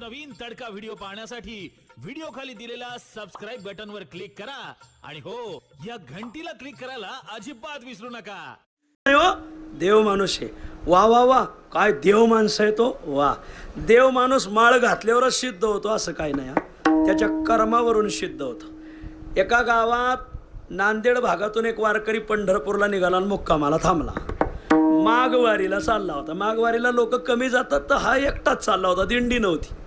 नवनवीन तडका व्हिडिओ पाहण्यासाठी व्हिडिओ खाली दिलेल्या सबस्क्राईब बटन वर क्लिक करा. आणि हो या घंटीला क्लिक करायला अजिबात विसरू नका. नाही हो? देव माणूस आहे. वा वा वा. काय देव माणूस आहे तो? वा. देव माणूस माळ घातल्यावरच सिद्ध होतो असं काही नाही हा. त्याच्या कर्मावरून सिद्ध होतं. एका गावात नांदेड भागातून एक वारकरी पंढरपूरला निघाला आणि मुक्कामाला थांबला. माघवारीला चालला होता. माघवारीला लोक कमी जातात तर हा एकटाच चालला होता. दिंडी नव्हती.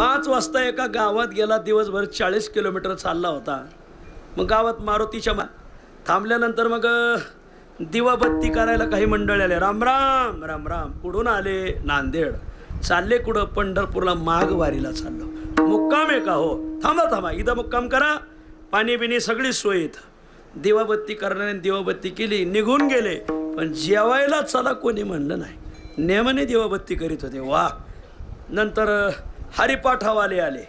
पाच वाजता एका गावात गेला दिवसभर चाळीस किलोमीटर चालला होता. मग गावात मारुतीच्या मा थांबल्यानंतर मग दिवाबत्ती करायला काही मंडळी आले. राम राम राम राम. कुठून आले? नांदेड. चालले कुठं? पंढरपूरला माघवारीला चाललो. मुक्काम आहे का हो? थांबा थांबा. इथं मुक्काम करा. पाणी बिणी सगळी सोय इथं. दिवाबत्ती करणाऱ्याने दिवाबत्ती केली निघून गेले. पण जेवायला चला कोणी म्हणलं नाही. नेमाने दिवाबत्ती करीत होते. वा. नंतर हरिपाठावाले आले.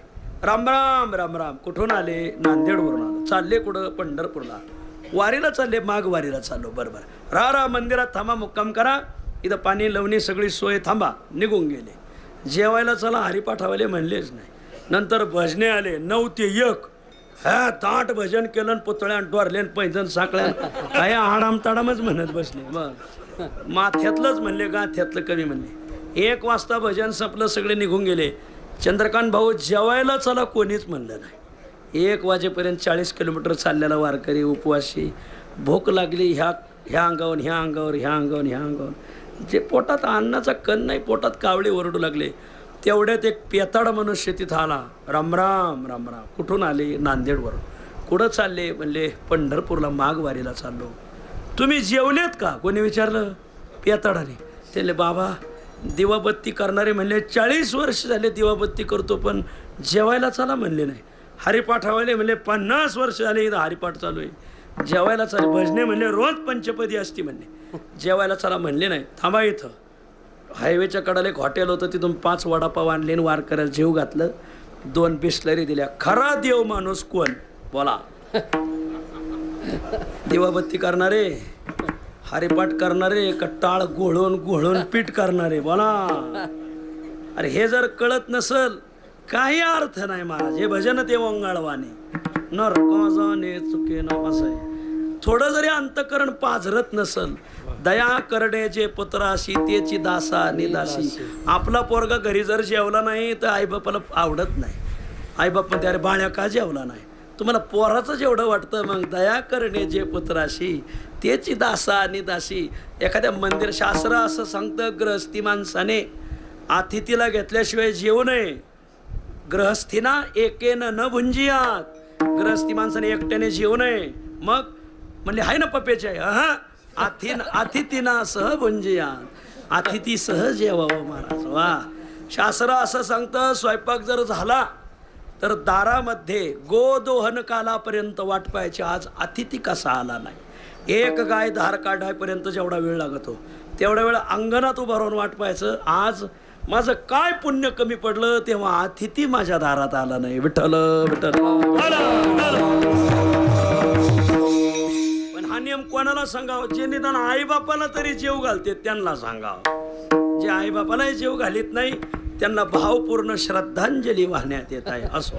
राम राम राम राम. कुठून आले? नांदेडवरून आलो. चालले कुठं? पंढरपूरला. वारीला चालले माग वारीला चाललो. बरोबर रा रा मंदिरात थांबा मुक्काम करा. इथं पाणी लवणी सगळी सोय थांबा. निघून गेले. जेवायला चला हरिपाठावाले म्हणलेच नाही. नंतर भजने आले. नऊ ते एक. हा ताट भजन केलं पुतळ्यान डोरलेन डोरल्यान पैजण साकळ्या. काय आडाम ताडामच म्हणत बसले. मग. माथ्यातलंच म्हणले गाथ्यातलं कमी म्हणले. एक वाजता भजन संपलं सगळे निघून गेले. चंद्रकांत भाऊ जेवायला चला कोणीच म्हणलं नाही. एक वाजेपर्यंत चाळीस किलोमीटर चाललेला वारकरी उपवासी भूक लागली ह्या ह्या अंगावर ह्या अंगावर ह्या अंगावर ह्या अंगावर. जे पोटात अन्नाचा कण नाही पोटात कावळे ओरडू लागले. तेवढ्यात एक पेताड मनुष्य तिथं आला. राम राम राम राम. कुठून आले? नांदेडवर कुठं चालले? म्हणले पंढरपूरला माघवारीला चाललो. तुम्ही जेवलेत का? कोणी विचारलं? पेताडाने. त्याले बाबा दिवाबत्ती करणारे म्हणले चाळीस वर्ष झाले दिवाबत्ती करतो पण जेवायला चला म्हणले नाही. हरिपाठावाले म्हणले पन्नास वर्ष झाले इथं हरिपाठ चालू आहे. जेवायला चालू. भजने म्हणले रोज पंचपदी असती म्हणले. जेवायला चला म्हणले नाही. थांबा इथं. हायवेच्या कडाला एक हॉटेल होतं तिथून पाच वडापाव आणले आणि वारकऱ्याला जीव घातलं. दोन बिस्लरी दिल्या. खरा देव माणूस कोण? बोला. दिवाबत्ती करणारे. हरिपाठ करणारे का टाळ घोळून घोळून पीठ करणारे बोला. अरे हे जर कळत नसल काही अर्थ नाही महाराज. हे भजन ते वंगाळवाने नरका जाणे चुके न असं आहे थोडं जरी अंतकरण पाझरत नसल दया करण्याचे पुत्राशी तेची दासा निदासी आपला पोरगा घरी जर जेवला नाही तर आईबापाला आवडत नाही. आईबाप म्हणते अरे बाळ्या का जेवला नाही? तुम्हाला पोराचं जेवढं वाटतं मग दया करणे जे पुत्राशी तेची दासा आणि दासी. एखाद्या मंदिर शास्त्र असं सांगतं ग्रहस्थी माणसाने अतिथीला घेतल्याशिवाय जेवू नये. ग्रहस्थीना एकेनं न भुंजियात. ग्रहस्थी माणसाने एकट्याने जेवू नये. मग म्हणले हाय ना पपेचे आहे हा अथिन अतिथीना सह भुंजियात. अतिथी सह जेवावं महाराज. वा. शास्त्र असं सांगतं स्वयंपाक जर झाला तर दारामध्ये गोदोहन कालापर्यंत वाट पाहायची. आज अतिथी कसा आला नाही? एक गाय धार काढायपर्यंत जेवढा वेळ लागतो तेवढा वेळ अंगणात उभं राहून वाट पाहायचं. आज माझं काय पुण्य कमी पडलं तेव्हा अतिथी माझ्या दारात आला नाही. विठ्ठल विठ्ठल. पण हा नियम कोणाला सांगावं? जे निदान आईबापाला तरी जेव घालते त्यांना सांगावं. जे आईबापालाही जेव घालीत नाही त्यांना भावपूर्ण श्रद्धांजली वाहण्यात येत आहे असो.